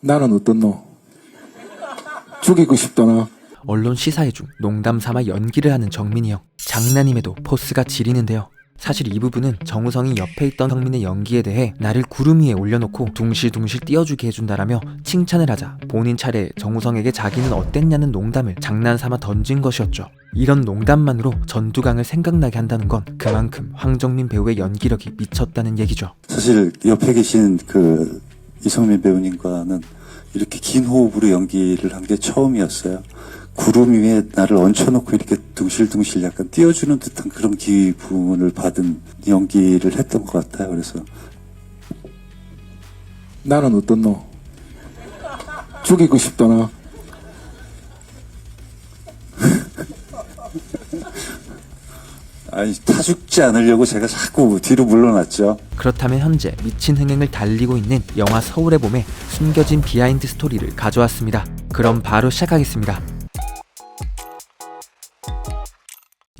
나는 어떻노? 죽이고 싶더나? 언론 시사회 중 농담 삼아 연기를 하는 정민이 형. 장난임에도 포스가 지리는데요. 사실 이 부분은 정우성이 옆에 있던 성민의 연기에 대해 나를 구름 위에 올려놓고 둥실둥실 띄워주게 해준다라며 칭찬을 하자 본인 차례에 정우성에게 자기는 어땠냐는 농담을 장난삼아 던진 것이었죠. 이런 농담만으로 전두강을 생각나게 한다는 건 그만큼 황정민 배우의 연기력이 미쳤다는 얘기죠. 사실 옆에 계신 그 이성민 배우님과는 이렇게 긴 호흡으로 연기를 한 게 처음이었어요. 구름 위에 나를 얹혀놓고 이렇게 둥실둥실 약간 띄워주는 듯한 그런 기분을 받은 연기를 했던 것 같아요. 그래서 나는 어떻노? 죽이고 싶더나? 아니 타 죽지 않으려고 제가 자꾸 뒤로 물러났죠. 그렇다면 현재 미친 흥행을 달리고 있는 영화 서울의 봄에 숨겨진 비하인드 스토리를 가져왔습니다. 그럼 바로 시작하겠습니다.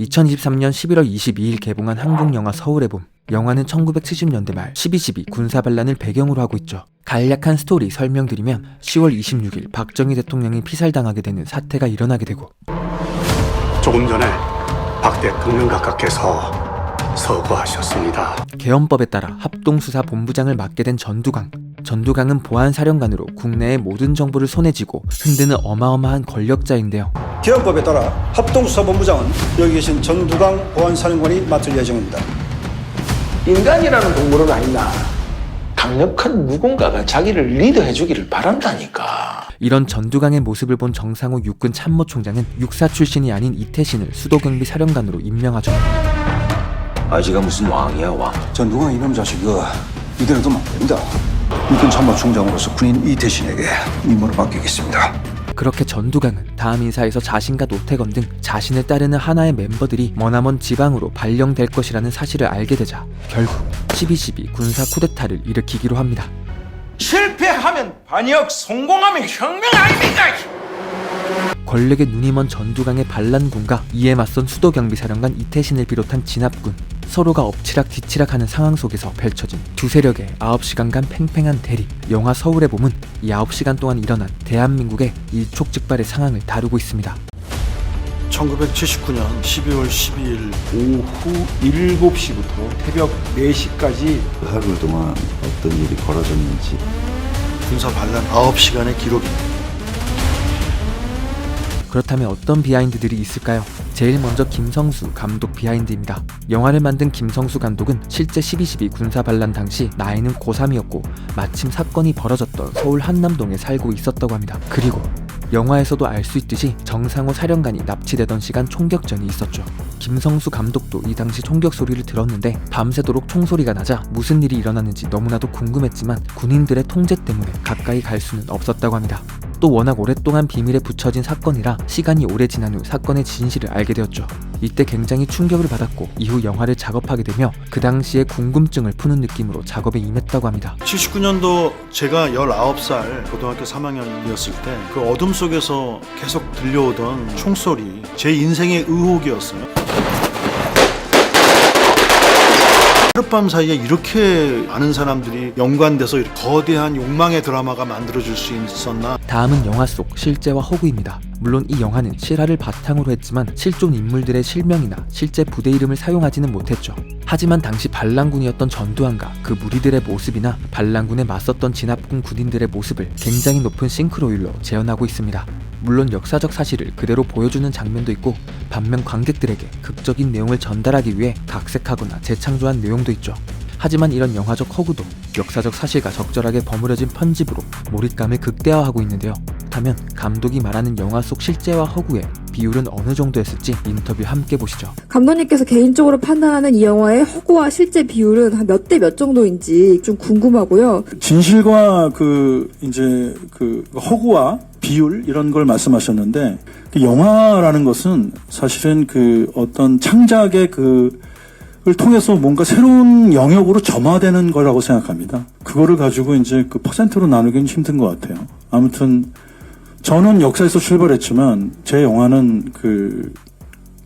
2023년 11월 22일 개봉한 한국 영화 서울의 봄. 영화는 1970년대 말 12.12 군사 반란을 배경으로 하고 있죠. 간략한 스토리 설명드리면 10월 26일 박정희 대통령이 피살당하게 되는 사태가 일어나게 되고 조금 전에 박 대통령 각하께서 서거하셨습니다. 개헌법에 따라 합동수사본부장을 맡게 된 전두강. 전두강은 보안사령관으로 국내의 모든 정보를 손에 쥐고 흔드는 어마어마한 권력자인데요. 개헌법에 따라 합동수사본부장은 여기 계신 전두강 보안사령관이 맡을 예정입니다. 인간이라는 동물은 아니다. 강력한 누군가가 자기를 리드해 주기를 바란다니까. 이런 전두강의 모습을 본 정상호 육군 참모총장은 육사 출신이 아닌 이태신을 수도경비 사령관으로 임명하죠. 아지가 무슨 왕이야 왕 전두강 이놈 자식이 이대로 두면 안 됩니다. 육군 참모총장으로서 군인 이태신에게 임무를 맡기겠습니다. 그렇게 전두강은 다음 인사에서 자신과 노태건 등 자신을 따르는 하나의 멤버들이 머나먼 지방으로 발령될 것이라는 사실을 알게 되자 결국 12.12 군사 쿠데타를 일으키기로 합니다. 실패하면 반역, 성공하면 혁명 아닙니까? 권력에 눈이 먼 전두강의 반란군과 이에 맞선 수도경비사령관 이태신을 비롯한 진압군 서로가 엎치락 뒤치락하는 상황 속에서 펼쳐진 두 세력의 9시간간 팽팽한 대립. 영화 서울의 봄은 이 9시간 동안 일어난 대한민국의 일촉즉발의 상황을 다루고 있습니다. 1979년 12월 12일 오후 7시부터 새벽 4시까지 하루 동안 어떤 일이 벌어졌는지. 군사 반란 9시간의 기록입니다. 그렇다면 어떤 비하인드들이 있을까요? 제일 먼저 김성수 감독 비하인드입니다. 영화를 만든 김성수 감독은 실제 12.12 군사 반란 당시 나이는 고3이었고 마침 사건이 벌어졌던 서울 한남동에 살고 있었다고 합니다. 그리고 영화에서도 알 수 있듯이 정상호 사령관이 납치되던 시간 총격전이 있었죠. 김성수 감독도 이 당시 총격 소리를 들었는데 밤새도록 총소리가 나자 무슨 일이 일어났는지 너무나도 궁금했지만 군인들의 통제 때문에 가까이 갈 수는 없었다고 합니다. 또 워낙 오랫동안 비밀에 붙여진 사건이라 시간이 오래 지난 후 사건의 진실을 알게 되었죠. 이때 굉장히 충격을 받았고 이후 영화를 작업하게 되며 그 당시의 궁금증을 푸는 느낌으로 작업에 임했다고 합니다. 79년도 제가 19살 고등학교 3학년이었을 때 그 어둠 속에서 계속 들려오던 총소리 제 인생의 의혹이었어요. 하룻밤 사이에 이렇게 많은 사람들이 연관돼서 거대한 욕망의 드라마가 만들어질 수 있었나 다음은 영화 속 실제와 허구입니다. 물론 이 영화는 실화를 바탕으로 했지만 실존 인물들의 실명이나 실제 부대 이름을 사용하지는 못했죠. 하지만 당시 반란군이었던 전두환과 그 무리들의 모습이나 반란군에 맞섰던 진압군 군인들의 모습을 굉장히 높은 싱크로율로 재현하고 있습니다. 물론 역사적 사실을 그대로 보여주는 장면도 있고 반면 관객들에게 극적인 내용을 전달하기 위해 각색하거나 재창조한 내용도 있죠. 하지만 이런 영화적 허구도 역사적 사실과 적절하게 버무려진 편집으로 몰입감을 극대화하고 있는데요. 그렇다면 감독이 말하는 영화 속 실제와 허구의 비율은 어느 정도였을지 인터뷰 함께 보시죠. 감독님께서 개인적으로 판단하는 이 영화의 허구와 실제 비율은 한 몇 대 몇 정도인지 좀 궁금하고요. 진실과 그 이제 그 허구와 비율 이런 걸 말씀하셨는데 그 영화라는 것은 사실은 그 어떤 창작의 그을 통해서 뭔가 새로운 영역으로 점화되는 거라고 생각합니다. 그거를 가지고 이제 그 퍼센트로 나누기는 힘든 것 같아요. 아무튼 저는 역사에서 출발했지만 제 영화는 그,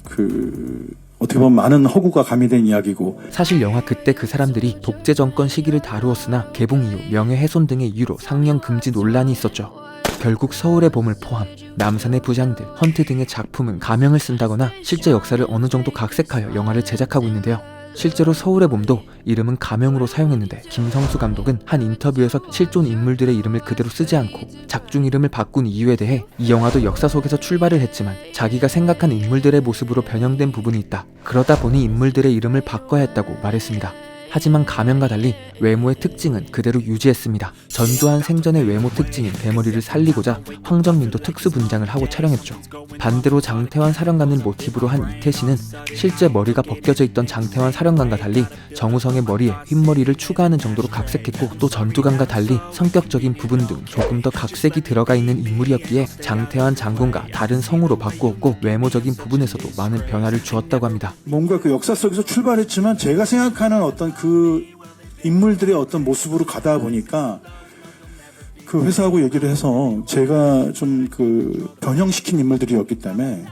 그 어떻게 보면 많은 허구가 가미된 이야기고 사실 영화 그때 그 사람들이 독재 정권 시기를 다루었으나 개봉 이후 명예훼손 등의 이유로 상영 금지 논란이 있었죠. 결국 서울의 봄을 포함 남산의 부장들, 헌트 등의 작품은 가명을 쓴다거나 실제 역사를 어느 정도 각색하여 영화를 제작하고 있는데요. 실제로 서울의 봄도 이름은 가명으로 사용했는데 김성수 감독은 한 인터뷰에서 실존 인물들의 이름을 그대로 쓰지 않고 작중 이름을 바꾼 이유에 대해 이 영화도 역사 속에서 출발을 했지만 자기가 생각한 인물들의 모습으로 변형된 부분이 있다. 그러다 보니 인물들의 이름을 바꿔야 했다고 말했습니다. 하지만 가면과 달리 외모의 특징은 그대로 유지했습니다. 전두환 생전의 외모 특징인 대머리를 살리고자 황정민도 특수 분장을 하고 촬영했죠. 반대로 장태환 사령관을 모티브로 한 이태신은 실제 머리가 벗겨져 있던 장태환 사령관과 달리 정우성의 머리에 흰머리를 추가하는 정도로 각색했고 또 전두관과 달리 성격적인 부분 등 조금 더 각색이 들어가 있는 인물이었기에 장태환 장군과 다른 성우로 바꾸었고 외모적인 부분에서도 많은 변화를 주었다고 합니다. 뭔가 그 역사 속에서 출발했지만 제가 생각하는 어떤 그 인물들의 어떤 모습으로 가다 보니까 그 회사하고 얘기를 해서 제가 좀 그 변형시킨 인물들이었기 때문에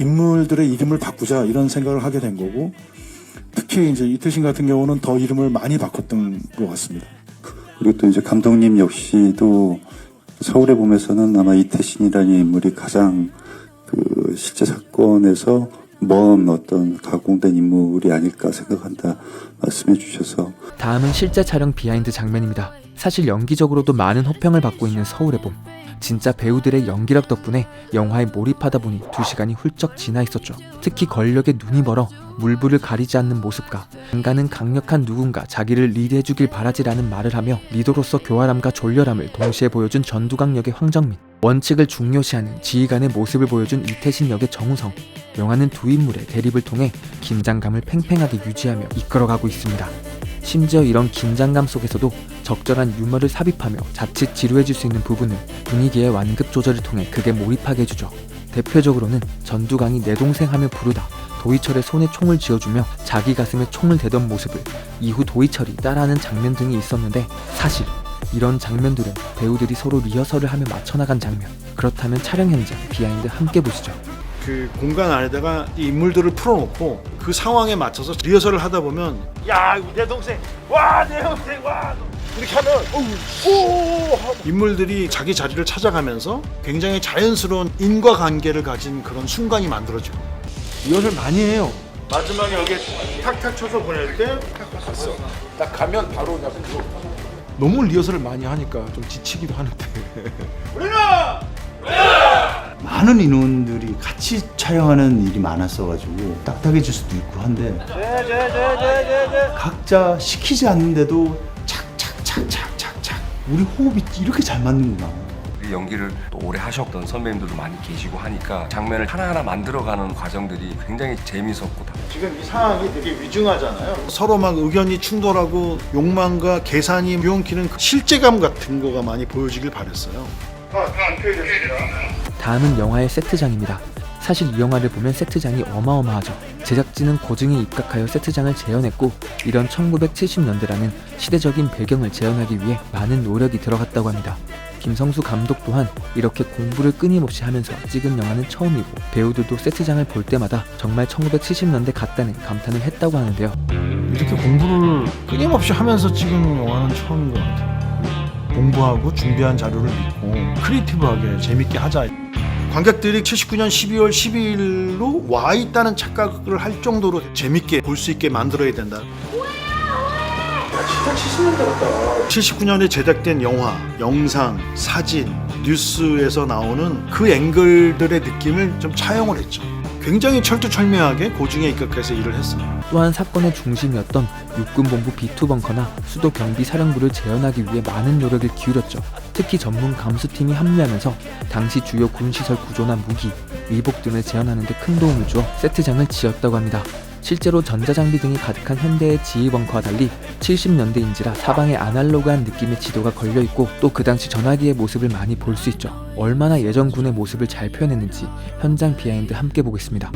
인물들의 이름을 바꾸자 이런 생각을 하게 된 거고 특히 이제 이태신 같은 경우는 더 이름을 많이 바꿨던 것 같습니다. 그리고 또 이제 감독님 역시도 서울의 봄에서는 아마 이태신이라는 인물이 가장 그 실제 사건에서 먼 어떤 가공된 인물이 아닐까 생각한다 말씀해 주셔서 다음은 실제 촬영 비하인드 장면입니다. 사실 연기적으로도 많은 호평을 받고 있는 서울의 봄. 진짜 배우들의 연기력 덕분에 영화에 몰입하다 보니 두 시간이 훌쩍 지나 있었죠. 특히 권력에 눈이 멀어 물불을 가리지 않는 모습과 인간은 강력한 누군가 자기를 리드해주길 바라지라는 말을 하며 리더로서 교활함과 졸렬함을 동시에 보여준 전두광 역의 황정민 원칙을 중요시하는 지휘관의 모습을 보여준 이태신 역의 정우성 영화는 두 인물의 대립을 통해 긴장감을 팽팽하게 유지하며 이끌어가고 있습니다. 심지어 이런 긴장감 속에서도 적절한 유머를 삽입하며 자칫 지루해질 수 있는 부분을 분위기의 완급 조절을 통해 극에 몰입하게 해주죠. 대표적으로는 전두광이 내 동생 하며 부르다 도희철의 손에 총을 쥐어주며 자기 가슴에 총을 대던 모습을 이후 도희철이 따라하는 장면 등이 있었는데 사실 이런 장면들은 배우들이 서로 리허설을 하며 맞춰나간 장면 그렇다면 촬영 현장 비하인드 함께 보시죠. 그 공간 안에다가 이 인물들을 풀어놓고 그 상황에 맞춰서 리허설을 하다 보면 야 내 동생 와 내 동생 와 이렇게 하면 어우 오 하고 인물들이 자기 자리를 찾아가면서 굉장히 자연스러운 인과관계를 가진 그런 순간이 만들어지고 리허설 많이 해요. 마지막에 여기 탁탁 쳐서 보낼 때딱 가면 바로 그냥. 너무 리허설을 많이 하니까 좀 지치기도 하는데. 많은 인원들이 같이 촬영하는 일이 많았어가지고 딱딱해질 수도 있고 한데 각자 시키지 않는데도 우리 호흡이 이렇게 잘 맞는구나 연기를 또 오래 하셨던 선배님들도 많이 계시고 하니까 장면을 하나하나 만들어가는 과정들이 굉장히 재미있었고 다 지금 이 상황이 되게 위중하잖아요. 서로 막 의견이 충돌하고 욕망과 계산이 유용키는 그 실제감 같은 거가 많이 보여지길 바랬어요. 다음은 영화의 세트장입니다. 사실 이 영화를 보면 세트장이 어마어마하죠. 제작진은 고증에 입각하여 세트장을 재현했고 이런 1970년대라는 시대적인 배경을 재현하기 위해 많은 노력이 들어갔다고 합니다. 김성수 감독 또한 이렇게 공부를 끊임없이 하면서 찍은 영화는 처음이고 배우들도 세트장을 볼 때마다 정말 1970년대 같다는 감탄을 했다고 하는데요. 이렇게 공부를 끊임없이 하면서 찍은 영화는 처음인 것 같아요. 공부하고 준비한 자료를 믿고 크리에이티브하게 재밌게 하자. 관객들이 79년 12월 12일로 와 있다는 착각을 할 정도로 재밌게 볼 수 있게 만들어야 된다. 79년에 제작된 영화, 영상, 사진, 뉴스에서 나오는 그 앵글들의 느낌을 좀 차용을 했죠. 굉장히 철두철미하게 고증에 입각해서 일을 했어요. 또한 사건의 중심이었던 육군본부 B2 벙커나 수도 경비 사령부를 재현하기 위해 많은 노력을 기울였죠. 특히 전문 감수팀이 합류하면서 당시 주요 군시설 구조나 무기, 위복 등을 재현하는 데 큰 도움을 주어 세트장을 지었다고 합니다. 실제로 전자장비 등이 가득한 현대의 지휘벙커와 달리 70년대인지라 사방에 아날로그한 느낌의 지도가 걸려있고 또 그 당시 전화기의 모습을 많이 볼 수 있죠. 얼마나 예전 군의 모습을 잘 표현했는지 현장 비하인드 함께 보겠습니다.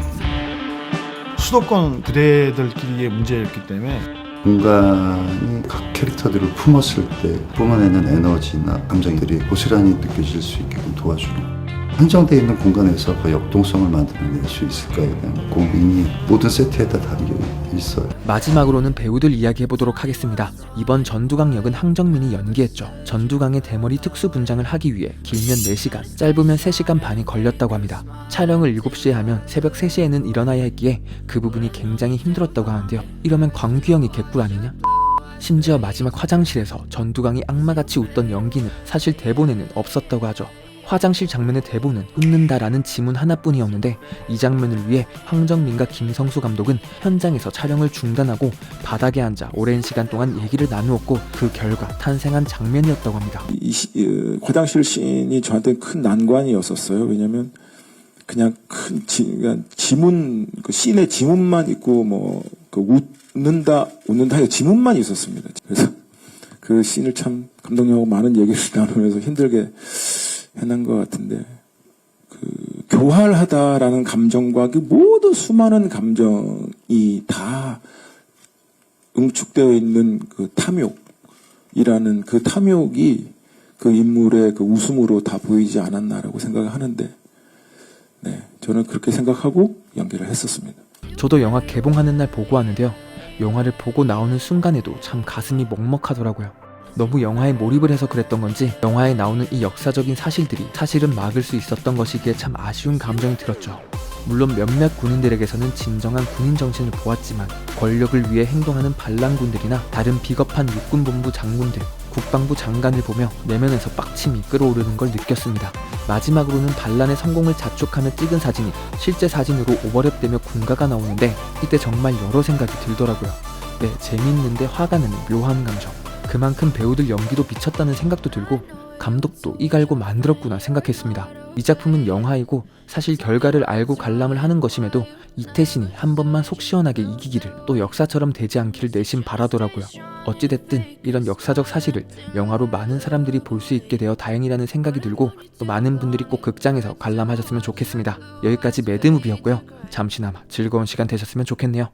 수도권 부대들끼리의 문제였기 때문에 공간이 각 캐릭터들을 품었을 때 뿜어내는 에너지나 감정들이 고스란히 느껴질 수 있게끔 도와주는 한정되어 있는 공간에서 그 역동성을 만들어낼 수 있을까에 대한 고민이 모든 세트에다 담겨 있 어요. 마지막으로는 배우들 이야기해보도록 하겠습니다. 이번 전두강 역은 황정민이 연기했죠. 전두강의 대머리 특수 분장을 하기 위해 길면 4시간, 짧으면 3시간 반이 걸렸다고 합니다. 촬영을 7시에 하면 새벽 3시에는 일어나야 했기에 그 부분이 굉장히 힘들었다고 하는데요. 이러면 광규형이 개꿀 아니냐? 심지어 마지막 화장실에서 전두강이 악마같이 웃던 연기는 사실 대본에는 없었다고 하죠. 화장실 장면의 대본은 웃는다라는 지문 하나뿐이었는데 이 장면을 위해 황정민과 김성수 감독은 현장에서 촬영을 중단하고 바닥에 앉아 오랜 시간 동안 얘기를 나누었고 그 결과 탄생한 장면이었다고 합니다. 이 시- 어, 화장실 씬이 저한테 큰 난관이었었어요. 왜냐면 그냥 큰 지, 그냥 지문 그 씬의 지문만 있고 뭐 그 웃는다 웃는다 의 지문만 있었습니다. 그래서 그 씬을 참 감독님하고 많은 얘기를 나누면서 힘들게 해낸 것 같은데 그 교활하다라는 감정과 그 모든 수많은 감정이 다 응축되어 있는 그 탐욕이라는 그 탐욕이 그 인물의 그 웃음으로 다 보이지 않았나라고 생각을 하는데, 네, 저는 그렇게 생각하고 연기를 했었습니다. 저도 영화 개봉하는 날 보고 왔는데요. 영화를 보고 나오는 순간에도 참 가슴이 먹먹하더라고요. 너무 영화에 몰입을 해서 그랬던 건지 영화에 나오는 이 역사적인 사실들이 사실은 막을 수 있었던 것이기에 참 아쉬운 감정이 들었죠. 물론 몇몇 군인들에게서는 진정한 군인 정신을 보았지만 권력을 위해 행동하는 반란군들이나 다른 비겁한 육군본부 장군들, 국방부 장관을 보며 내면에서 빡침이 끌어오르는 걸 느꼈습니다. 마지막으로는 반란의 성공을 자축하며 찍은 사진이 실제 사진으로 오버랩되며 군가가 나오는데 이때 정말 여러 생각이 들더라고요. 네, 재밌는데 화가 나는 묘한 감정. 그만큼 배우들 연기도 미쳤다는 생각도 들고 감독도 이갈고 만들었구나 생각했습니다. 이 작품은 영화이고 사실 결과를 알고 관람을 하는 것임에도 이태신이 한 번만 속 시원하게 이기기를 또 역사처럼 되지 않기를 내심 바라더라고요. 어찌됐든 이런 역사적 사실을 영화로 많은 사람들이 볼 수 있게 되어 다행이라는 생각이 들고 또 많은 분들이 꼭 극장에서 관람하셨으면 좋겠습니다. 여기까지 매드무비였고요. 잠시나마 즐거운 시간 되셨으면 좋겠네요.